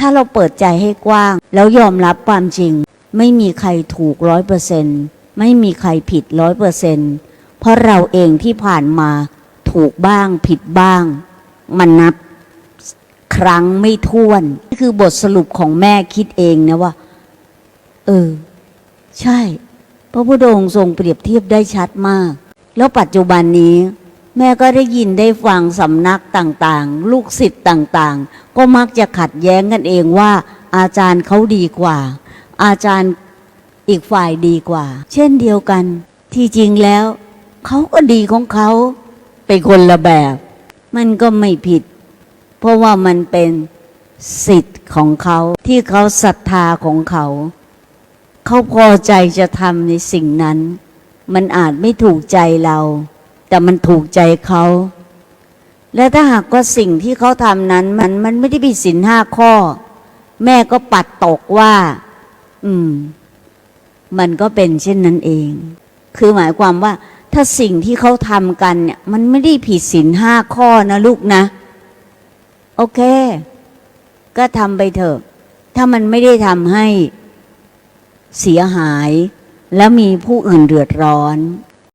ถ้าเราเปิดใจให้กว้าง แล้วยอมรับความจริง ไม่มีใครถูกร้อยเปอร์เซนไม่มีใครผิดร้อยเปอร์เซนเพราะเราเองที่ผ่านมาถูกบ้างผิดบ้าง มันนับครั้งไม่ท้วนนี่คือบทสรุปของแม่คิดเองนะว่า เออ ใช่ พระพุทธองค์ทรงเปรียบเทียบได้ชัดมาก แล้วปัจจุบันนี้ แม่ก็ได้ยินได้ฟังสำนักต่างๆ ลูกศิษย์ต่างๆ ก็มักจะขัดแย้งกันเองว่า อาจารย์เขาดีกว่า อาจารย์อีกฝ่ายดีกว่า เช่นเดียวกัน ที่จริงแล้ว เขาก็ดีของเขาเป็นคนละแบบ มันก็ไม่ผิด เพราะว่ามันเป็นสิทธิ์ของเขาที่เขาศรัทธาของเขา เขาพอใจจะทำในสิ่งนั้น มันอาจไม่ถูกใจเรา แต่มันถูกใจเขา และถ้าหากว่าสิ่งที่เขาทำนั้น มันมันไม่ได้ผิดศีลห้าข้อ แม่ก็ปัดตกว่า อืม มันก็เป็นเช่นนั้นเอง คือหมายความว่า ถ้าสิ่งที่เขาทำกันเนี่ย มันไม่ได้ผิดศีลห้าข้อนะลูกนะ โอเค ก็ทำไปเถอะ ถ้ามันไม่ได้ทำให้เสียหาย แล้วมีผู้อื่นเดือดร้อน